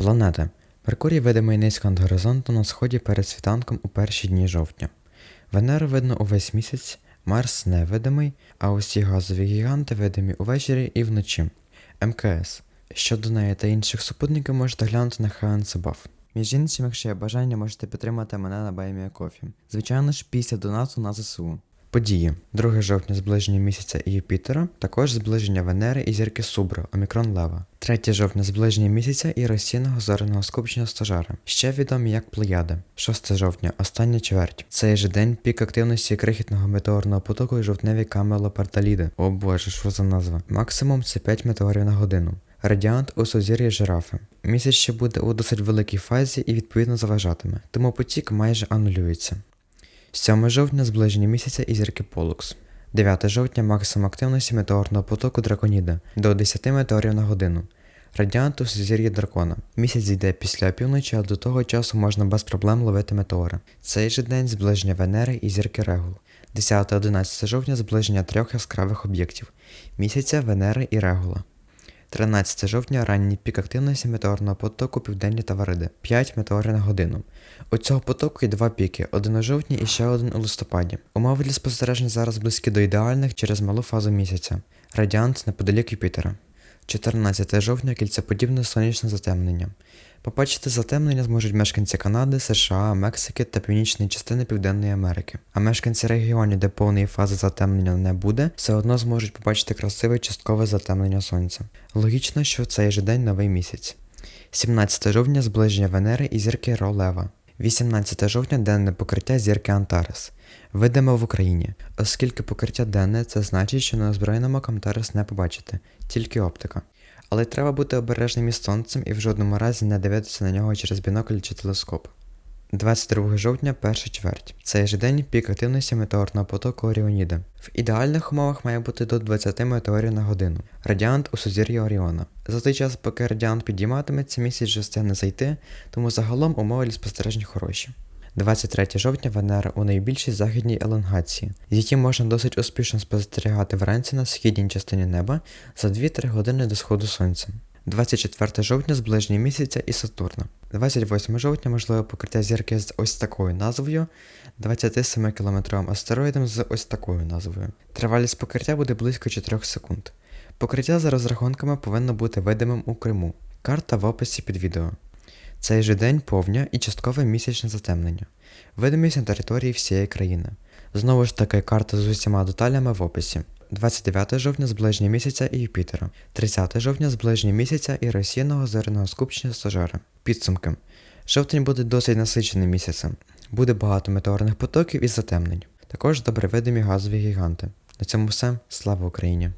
Планети. Меркурій видимий низько над горизонтом на сході перед світанком у перші дні жовтня. Венеру видно увесь місяць, Марс невидимий, а усі газові гіганти видимі увечері і вночі. МКС. Щодо неї та інших супутників можете глянути на Хеансебаф. Між іншим, якщо є бажання, можете підтримати мене на Баймія Кофі. Звичайно ж, після донату на ЗСУ. Події 2 жовтня зближення місяця і Юпітера, також зближення Венери і зірки Субра, Омікрон Лева. 3 жовтня зближення місяця і розсійного зоряного скупчення стожара, ще відомі як Плеяди. 6 жовтня, остання чверть. Цей же день пік активності крихітного метеорного потоку і жовтневі камелопарталіди. О боже, що за назва? Максимум це 5 метеорів на годину. Радіант у сузір'ї жирафи. Місяць ще буде у досить великій фазі і відповідно заважатиме, тому потік майже анулюється. 7 жовтня зближення місяця і зірки Полукс. 9 жовтня максимум активності метеорного потоку Драконіда до 10 метеорів на годину. Радіант у сузір'ї дракона. Місяць йде після опівночі, а до того часу можна без проблем ловити метеори. Цей же день зближення Венери і зірки Регул. 10-11 жовтня зближення трьох яскравих об'єктів місяця, Венери і Регула. 13 жовтня ранній пік активності метеорного потоку Південні Тавариди 5 метеорів на годину. У цього потоку є два піки: один у жовтні і ще один у листопаді. Умови для спостережень зараз близькі до ідеальних через малу фазу місяця. Радіант неподалік Юпітера. 14 жовтня кільцеподібне сонячне затемнення. Побачити затемнення зможуть мешканці Канади, США, Мексики та північної частини Південної Америки. А мешканці регіонів, де повної фази затемнення не буде, все одно зможуть побачити красиве часткове затемнення сонця. Логічно, що в цей же день новий місяць. 17 жовтня зближення Венери і зірки Ролева. 18 жовтня денне покриття зірки Антарес. Видимо в Україні. Оскільки покриття денне, це значить, що на озброєному Камтарес не побачити, тільки оптика. Але треба бути обережним із сонцем і в жодному разі не дивитися на нього через бінокль чи телескоп. 22 жовтня, перша чверть. Цей же день пік активності метеорного потоку Оріоніда. В ідеальних умовах має бути до 20 метеорів на годину. Радіант у сузір'ї Оріона. За той час, поки радіант підійматиметься, місяць вже встигне зайти, тому загалом умови для спостережень хороші. 23 жовтня Венера у найбільшій західній елонгації, яким можна досить успішно спостерігати вранці на східній частині неба за 2-3 години до сходу сонця. 24 жовтня зближення місяця і Сатурна. 28 жовтня можливе покриття зірки з ось такою назвою, 27-кілометровим астероїдом з ось такою назвою. Тривалість покриття буде близько 4 секунд. Покриття за розрахунками повинно бути видимим у Криму. Карта в описі під відео. Цей же день повня і часткове місячне затемнення. Видимість на території всієї країни. Знову ж таки, карта з усіма деталями в описі. 29 жовтня зближення місяця і Юпітера, 30 жовтня зближення місяця і розсіяного зерного скупчення стажера. Підсумки. Жовтень буде досить насиченим місяцем. Буде багато метеорних потоків і затемнень. Також добре видимі газові гіганти. На цьому все. Слава Україні!